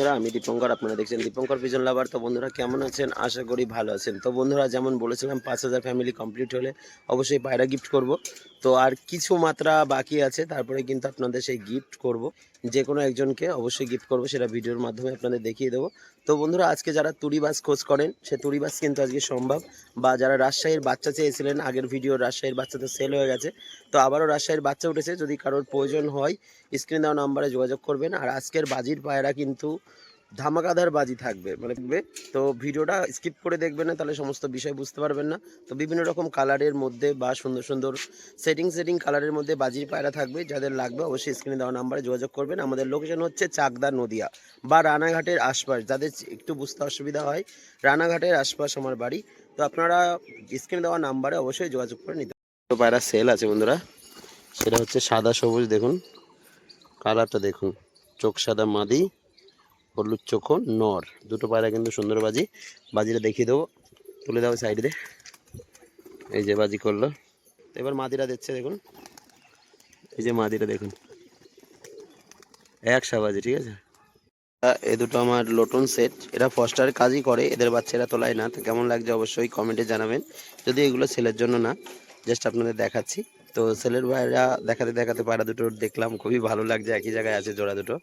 বন্ধুরা, আমি দীপঙ্কর আপনারা দেখছেন দীপঙ্কর পিজন লাভার তো বন্ধুরা কেমন আছেন? আশা করি ভালো আছেন। তো বন্ধুরা যেমন বলেছিলাম পাঁচ হাজার ফ্যামিলি কমপ্লিট হলে অবশ্যই পায়রা গিফট করব। তো আর কিছু মাত্রা বাকি আছে তারপরে কিন্তু আপনাদের সেই গিফট করব। যে কোনো একজনকে অবশ্যই গিফট করব, সেটা ভিডিওর মাধ্যমে আপনাদের দেখিয়ে দেবো। তো বন্ধুরা, আজকে যারা তুড়ি বাস খোঁজ করেন, সে তুড়ি বাস কিন্তু আজকে সম্ভব। বা যারা রাজশাহীর বাচ্চা চেয়েছিলেন, আগের ভিডিও রাজশাহীর বাচ্চা তো সেল হয়ে গেছে। তো আবারও রাজশাহীর বাচ্চা উঠেছে, যদি কারোর প্রয়োজন হয় স্ক্রিন দেওয়া নাম্বারে যোগাযোগ করবেন। আর আজকের বাজির পায়রা কিন্তু ধামাকাদার বাজি থাকবে মানে থাকবে। তো ভিডিওটা স্কিপ করে দেখবেন না, তাহলে সমস্ত বিষয় বুঝতে পারবেন না। তো বিভিন্ন রকম কালারের মধ্যে বা সুন্দর সুন্দর সেটিং সেটিং কালারের মধ্যে বাজির পায়রা থাকবে। যাদের লাগবে অবশ্যই স্ক্রিনে দেওয়া নাম্বারে যোগাযোগ করবেন। আমাদের লোকেশন হচ্ছে চাকদা নদিয়া বা রানাঘাটের আশপাশ। যাদের একটু বুঝতে অসুবিধা হয়, রানাঘাটের আশপাশ আমার বাড়ি। তো আপনারা স্ক্রিনে দেওয়া নাম্বারে অবশ্যই যোগাযোগ করে নিতে পায়রা সেল আছে বন্ধুরা। সেটা হচ্ছে সাদা সবুজ, দেখুন। কালারটা দেখুন। চোখ সাদা মাদি। হলুদ চোখো নর। দুটো পায়রা কিন্তু সুন্দর বাজি। বাজিটা দেখিয়ে দেবো। তুলে দেবো সাইড দিয়ে। এই যে বাজি করল। এবার মাদিরা দিচ্ছে, দেখুন। এই যে মাদিরা, দেখুন। একশা বাজি, ঠিক আছে? এ দুটো আমার লোটন সেট। এরা ফস্টার কাজই করে, এদের বাচ্চারা তোলায় না। তো কেমন লাগছে অবশ্যই কমেন্টে জানাবেন। যদি এগুলো সেলের জন্য না জাস্ট আপনাদের দেখাচ্ছি। তো সেলের ভাইরা দেখাতে দেখাতে পায়রা দুটো দেখলাম। খুবই ভালো লাগছে। একই জায়গায় আছে জোড়া দুটো।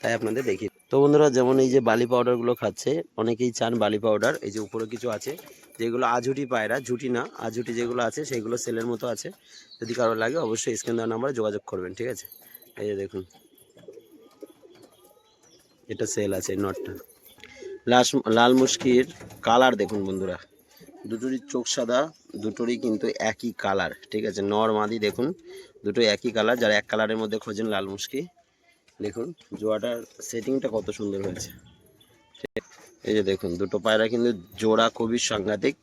তাই আপনাদের দেখি তো বন্ধুরা, যেমন এই যে বালি পাউডারগুলো খাচ্ছে, অনেকেই চান বালি পাউডার। এই যে উপরে কিছু আছে, যেগুলো আঝুটি পায়রা, ঝুটি না, আঝুটি যেগুলো আছে, সেইগুলো সেলের মতো আছে। যদি কারও লাগে, অবশ্যই স্ক্রিন দেওয়ার নাম্বারে যোগাযোগ করবেন, ঠিক আছে? এই যে দেখুন, এটা সেল আছে নটটা। লাস লাল মুশকির কালার দেখুন বন্ধুরা। দুটোরই চোখ সাদা, দুটোরই কিন্তু একই কালার, ঠিক আছে? নর মাদি দেখুন, দুটোই একই কালার, যারা এক কালারের মধ্যে খোঁজেন লাল মুশকি। দেখুন জোড়াটার সেটিংটা কত সুন্দর হয়েছে। এই যে দেখুন দুটো পায়রা কিন্তু জোড়া খুবই সাংঘাতিক।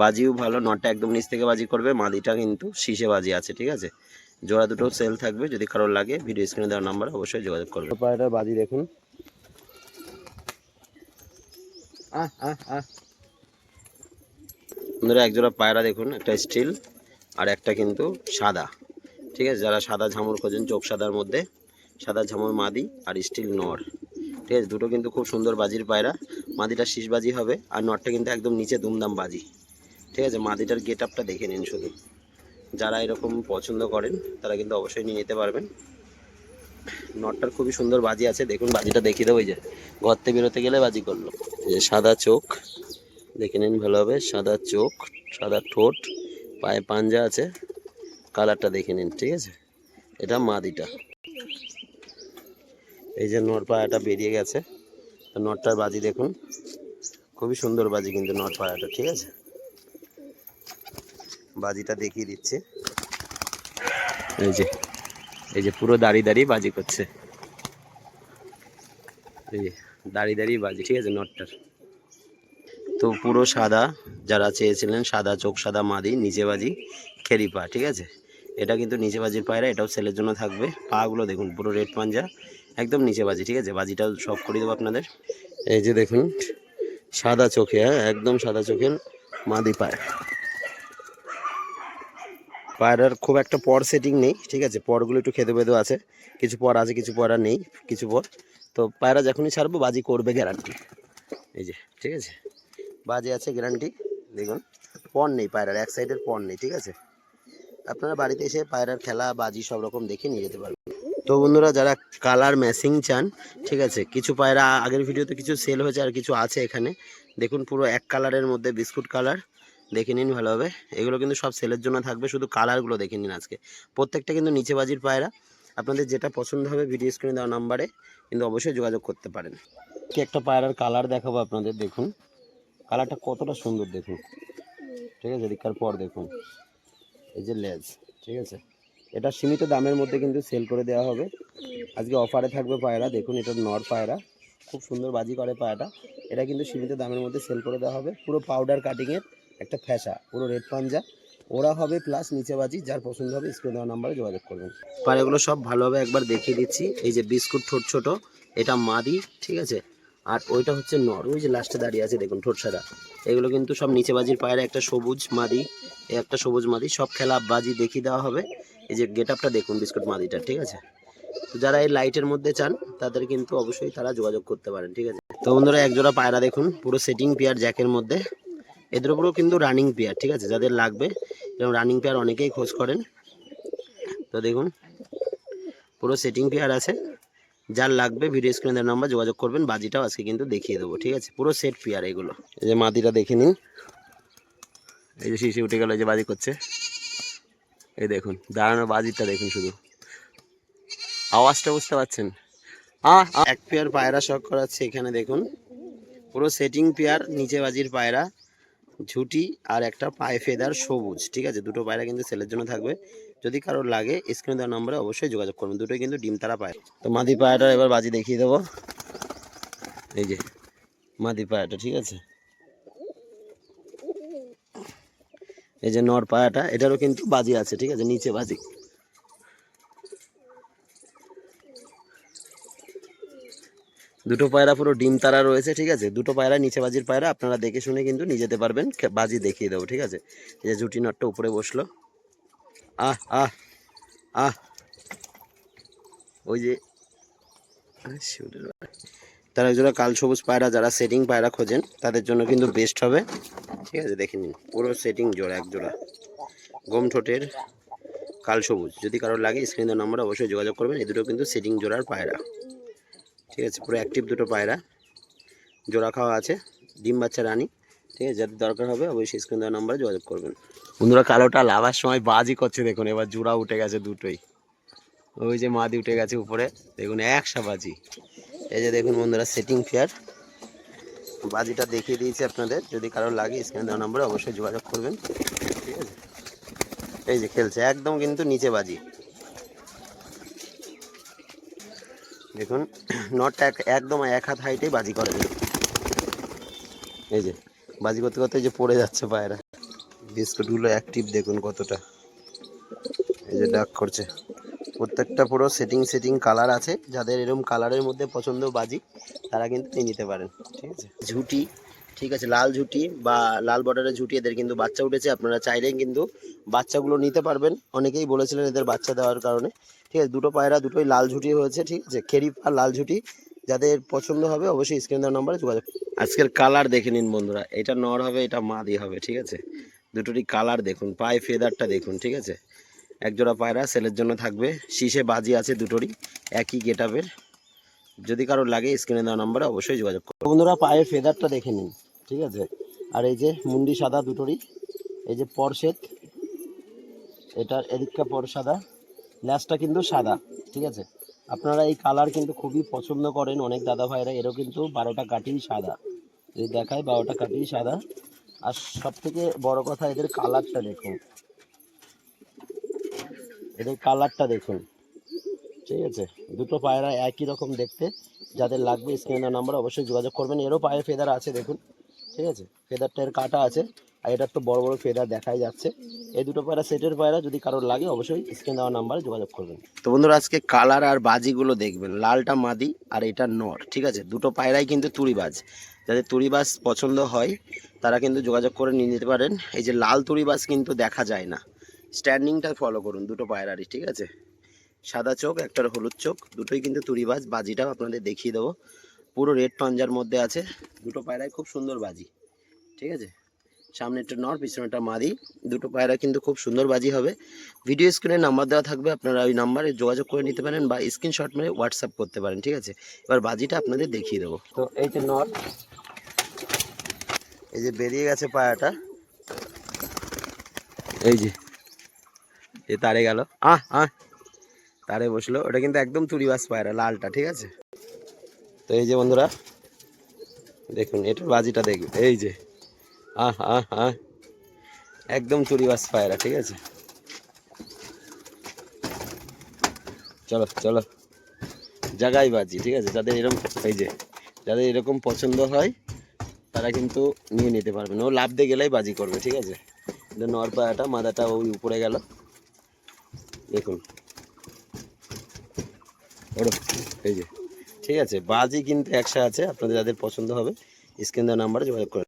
বাজিও ভালো নটটা একদম নিচ থেকে বাজি করবে মাদিটা কিন্তু শীষে বাজি আছে ঠিক আছে? জোড়া দুটো সেল থাকবে যদি কারোর লাগে ভিডিও স্ক্রিনে দেওয়ার নাম্বার অবশ্যই যোগাযোগ করবে। পায়রার বাজি দেখুন। বন্ধুরা এক জোড়া পায়রা দেখুন একটা স্টিল আর একটা কিন্তু সাদা। ঠিক আছে? যারা সাদা ঝামর খোঁজেন চোখ সাদার মধ্যে। সাদা ঝামর মাদি আর স্টিল নর। ঠিক আছে, দুটো কিন্তু খুব সুন্দর বাজির পায়রা। মাদিটা শীষ বাজি হবে আর নটটা কিন্তু একদম নিচে দুমদাম বাজি। ঠিক আছে, মাদিটার গেট আপটা দেখে নিন শুধু। যারা এরকম পছন্দ করেন, তারা কিন্তু অবশ্যই নিয়ে নিতে পারবেন। নটটার খুবই সুন্দর বাজি আছে, দেখুন বাজিটা দেখিয়ে দেবো ওই যে ঘর থেকে বেরোতে গেলে বাজি করল। যে সাদা চোখ, দেখে নিন ভালোভাবে, সাদা চোখ, সাদা ঠোঁট, পায়ে পাঞ্জা আছে, কালারটা দেখে নিন, ঠিক আছে? এটা মাদিটা। এই যে নর পায়াটা বেরিয়ে গেছে। নটটার বাজি দেখুন। খুবই সুন্দর বাজি কিন্তু নট পায়াটা ঠিক আছে? বাজিটা দেখিয়ে দিচ্ছে। এই যে এই যে পুরো দাঁড়িয়ে দাঁড়িয়ে বাজি করছে। এই যে দাঁড়িয়ে দাঁড়িয়ে বাজি, ঠিক আছে, নটটার। তো পুরো সাদা, যারা চেয়েছিলেন সাদা চোখ, সাদা মাদি, নিচে বাজি, খেরি পা, ঠিক আছে? এটা কিন্তু নিচে বাজির পায়রা, এটাও সেলের জন্য থাকবে। পাগুলো দেখুন, পুরো রেড পাঞ্জা। একদম নিচে বাজি, ঠিক আছে? বাজিটাও সব করে দেবো আপনাদের। এই যে দেখুন, সাদা চোখে হ্যাঁ? একদম সাদা চোখের মাদি পায়রা পায়রার খুব একটা পর সেটিং নেই, ঠিক আছে? পরগুলো একটু খেতে বেঁধে আছে। কিছু পর আছে, কিছু পর আর নেই, কিছু পর। তো পায়রা যখনই ছাড়বো, বাজি করবে গ্যারান্টি এই যে, ঠিক আছে? বাজি আছে গ্যারান্টি দেখুন। পণ নেই পায়রার এক সাইডের পণ নেই, ঠিক আছে? আপনারা বাড়িতে এসে পায়রার খেলা, বাজি সব রকম দেখে নিয়ে যেতে পারবেন। তো বন্ধুরা, যারা কালার ম্যাচিং চান, ঠিক আছে, কিছু পায়রা, আগের ভিডিওতে কিছু সেল হয়েছে আর কিছু আছে এখানে। দেখুন পুরো এক কালারের মধ্যে বিস্কুট কালার দেখে নিন ভালোভাবে। এগুলো কিন্তু সব সেলের জন্য থাকবে, শুধু কালারগুলো দেখে নিন আজকে। প্রত্যেকটা কিন্তু নিচে বাজির পায়রা। আপনাদের যেটা পছন্দ হবে ভিডিও স্ক্রিনে দেওয়া নাম্বারে কিন্তু অবশ্যই যোগাযোগ করতে পারেন। কি একটা পায়রার কালার দেখাবো আপনাদের, দেখুন। কালারটা কতটা সুন্দর, দেখুন। ঠিক আছে দীক্ষার পর দেখুন। এই যে লেজ, ঠিক আছে। এটা সীমিত দামের মধ্যে কিন্তু সেল করে দেওয়া হবে। আজকে অফারে থাকবে পায়রা, দেখুন এটা নর পায়রা, খুব সুন্দর বাজি করে পায়রাটা। এটা কিন্তু সীমিত দামের মধ্যে সেল করে দেওয়া হবে। পুরো পাউডার কাটিংয়ের একটা ফ্যাসা পুরো রেড পাঞ্জা। ওরা হবে প্লাস নিচে বাজি, যার পছন্দ হবে স্ক্রিন দেওয়া নাম্বারে যোগাযোগ করবেন। পায়রাগুলো সব ভালোভাবে একবার দেখিয়ে দিচ্ছি। এই যে বিস্কুট ঠোঁট ছোট, এটা মাদি, ঠিক আছে? আর ওইটা হচ্ছে নর, ওই যে লাস্টে দাঁড়িয়ে আছে, দেখুন ঠোঁট সাদা। এগুলো কিন্তু সব নিচে বাজির পায়রা, একটা সবুজ মাদি একটা সবুজ মাদি, সব খেলা বাজি দেখিয়ে দেওয়া হবে। এই যে গেট আপটা দেখুন বিস্কুট মাদিটা ঠিক আছে? তো যারা এই লাইটের মধ্যে চান, তাদের কিন্তু অবশ্যই তারা যোগাযোগ করতে পারেন, ঠিক আছে? তো বন্ধুরা এক জোড়া পায়রা দেখুন, পুরো সেটিং পেয়ার জ্যাকের মধ্যে। এদের উপরেও কিন্তু রানিং পেয়ার ঠিক আছে? যাদের লাগবে যেমন রানিং পেয়ার অনেকেই খোঁজ করেন। তো দেখুন, পুরো সেটিং পেয়ার আছে। যার লাগবে ভিডিও স্ক্রিনের নাম্বার যোগাযোগ করবেন, বাজিটাও আজকে কিন্তু দেখিয়ে দেবো, ঠিক আছে? পুরো সেট পেয়ার এগুলো। এই যে মাদিটা দেখে নিন। এই যে শিশি উঠে গেল, এই যে বাজি করছে। এই দেখুন, দাঁড়ানো বাজিটা দেখুন শুধু। আওয়াজটা বুঝতে পারছেন। এক পেয়ার পায়রা শখ করাচ্ছে এখানে দেখুন। পুরো সেটিং পেয়ার, নিচে বাজির পায়রা, ঝুটি আর একটা পায়ে ফেদার সবুজ, ঠিক আছে? দুটো পায়রা কিন্তু সেলের জন্য থাকবে। যদি কারোর লাগে স্ক্রিনে দেওয়ার নম্বরে অবশ্যই যোগাযোগ করবেন দুটোই কিন্তু ডিম তারা পায় তো মাদি পায়রাটা এবার বাজি দেখিয়ে দেবো। এই যে, মাদি পায়রাটা, ঠিক আছে? এই যে নর পায়াটা, এটারও কিন্তু বাজি আছে, ঠিক আছে? নিচে বাজি। দুটো পায়রা পুরো ডিম তারা রয়েছে, ঠিক আছে? দুটো পায়রা, নিচে বাজির পায়রা, আপনারা দেখে শুনে কিন্তু নিয়ে যেতে পারবেন। বাজি দেখিয়ে দেবো, ঠিক আছে? এই যে জুটি নটটা উপরে বসল। আহ আহ আহ। ওই যে। তারা একজোড়া কাল সবুজ পায়রা যারা সেটিং পায়রা খোঁজেন, তাদের জন্য কিন্তু বেস্ট হবে। ঠিক আছে, দেখে নিন। পুরো সেটিং জোড়া, এক জোড়া। গম ঠোঁটের কাল সবুজ। যদি কারোর লাগে স্ক্রিনের নম্বরে অবশ্যই যোগাযোগ করবেন। এই দুটো কিন্তু সেটিং জোড়ার পায়রা। ঠিক আছে, পুরো অ্যাক্টিভ দুটো পায়রা। জোড়া খাওয়া আছে, ডিম বাচ্চা রানি। ঠিক আছে, যাদের দরকার হবে অবশ্যই স্ক্রিন দেওয়ার নম্বরে যোগাযোগ করবেন। বন্ধুরা, কালোটা লাভার সময় বাজি করছে, দেখুন। এবার জোড়া উঠে গেছে দুটোই। ওই যে মাদি উঠে গেছে উপরে। দেখুন, একশা বাজি। এই যে দেখুন বন্ধুরা সেটিং ফেয়ার বাজিটা দেখিয়ে দিয়েছি আপনাদের। যদি কারোর লাগে স্ক্রিনে দেওয়া নম্বরে অবশ্যই যোগাযোগ করবেন। ঠিক আছে? এই যে খেলছে, একদম কিন্তু নিচে বাজি। দেখুন নটটা এক- একদম এক হাত হাইটেই বাজি করে। এই যে, বাজি করতে করতে যে পড়ে যাচ্ছে পায়রা। বিস্কুটগুলো অ্যাক্টিভ দেখুন কতটা। এই যে ডাক করছে। প্রত্যেকটা পুরো সেটিং সেটিং কালার আছে। যাদের এরকম কালারের মধ্যে পছন্দ বাজি, তারা কিন্তু নিয়ে নিতে পারেন, ঠিক আছে? ঝুটি, ঠিক আছে, লাল ঝুটি বা লাল বর্ডারের ঝুটি এদের কিন্তু বাচ্চা উঠেছে। আপনারা চাইলেই কিন্তু বাচ্চাগুলো নিতে পারবেন। অনেকেই বলেছিলেন এদের বাচ্চা দেওয়ার কারণে, ঠিক আছে? দুটো পায়রা, দুটোই লাল ঝুটি হয়েছে, ঠিক আছে? খেরি আর লাল ঝুটি, যাদের পছন্দ হবে অবশ্যই স্ক্রিন দেওয়ার নাম্বারে যোগাযোগ আজকের কালার দেখে নিন বন্ধুরা। এটা নর হবে, এটা মাদি হবে, ঠিক আছে? দুটোরই কালার দেখুন, পায়ে ফেদারটা দেখুন, ঠিক আছে? একজোড়া পায়রা, সেলের জন্য থাকবে। শীষে বাজি আছে দুটোরই, একই গেট যদি কারোর লাগে, স্ক্রিনে দেওয়া নাম্বারে অবশ্যই যোগাযোগ করুন। বন্ধুরা, পায়ের ফেদারটা দেখে নিন, ঠিক আছে? আর এই যে মুন্ডি সাদা দুটোরই, এই যে পরশেদ এটার এদিকটা পর সাদা, ল্যাসটা কিন্তু সাদা, ঠিক আছে? আপনারা এই কালার কিন্তু খুবই পছন্দ করেন, অনেক দাদা ভাইরা এরও কিন্তু বারোটা কাঠি সাদা। এই দেখায়, বারোটা কাঠি সাদা। আর সব থেকে বড় কথা, এদের কালারটা দেখুন। এদের কালারটা দেখুন। ঠিক আছে? দুটো পায়রা একই রকম দেখতে। যাদের লাগবে স্ক্রিনের নাম্বার অবশ্যই যোগাযোগ করবেন। এরও পায়ে ফেদার আছে দেখুন। ঠিক আছে? ফেদারটা এর কাটা আছে। আর এটার তো বড় বড় ফেদার দেখাই যাচ্ছে। এই দুটো পায়রা সেটের পায়রা, যদি কারোর লাগে অবশ্যই স্ক্রিন দেওয়া নাম্বারে যোগাযোগ করবেন। তো বন্ধুরা, আজকে কালার আর বাজিগুলো দেখবেন। লালটা মাদি আর এটা নর। ঠিক আছে? দুটো পায়রাই কিন্তু তুড়িবাজ। যাদের তুড়িবাজ পছন্দ হয়, তারা কিন্তু যোগাযোগ করে নিয়ে নিতে পারেন। এই যে লাল তুড়িবাজ কিন্তু দেখা যায় না। স্ট্যান্ডিংটা ফলো করুন, দুটো পায়রারই ঠিক আছে? সাদা চোখ, একটার হলুদ চোখ, দুটোই কিন্তু তুড়িবাজ বাজিটাও আপনাদের দেখিয়ে দেবো। পুরো রেড পাঞ্জার মধ্যে আছে, দুটো পায়রাই খুব সুন্দর বাজি, ঠিক আছে? সামনে একটা নর পিছনে একটা মাদি, দুটো পায়রা কিন্তু খুব সুন্দর বাজি হবে। ভিডিও স্ক্রিনে নাম্বার দেওয়া থাকবে, আপনারা ওই নাম্বারে যোগাযোগ করে নিতে পারেন বা স্ক্রিনশট মেরে হোয়াটসঅ্যাপ করতে পারেন, ঠিক আছে? এবার বাজিটা আপনাদের দেখিয়ে দেবো। তো এই যে নর এই যে বেরিয়ে গেছে পায়রাটা এই যে এ তারে গেল। আহ আহ। তারে বসল। ওটা কিন্তু একদম তুড়িবাস পায়রা লালটা, ঠিক আছে? তো এই যে বন্ধুরা, দেখুন, এটার বাজিটা দেখুন এই যে, আহ আহ আহ। একদম তুড়িবাস পায়রা ঠিক আছে? চলো চলো। জাগাই বাজি, ঠিক আছে? যাদের এরকম এই যে, যাদের এরকম পছন্দ হয়, তারা কিন্তু নিয়ে নিতে পারবেন ও লাভ দিয়ে গেলেই বাজি করবে, ঠিক আছে? কিন্তু নর পায়াটা মাদাটা ওই উপরে গেল। দেখুন। ওরো এই যে। ঠিক আছে, বাজি কিন্তু একশো আছে, আপনাদের যাদের পছন্দ হবে, স্ক্রিন দেওয়া নাম্বারে যোগাযোগ করে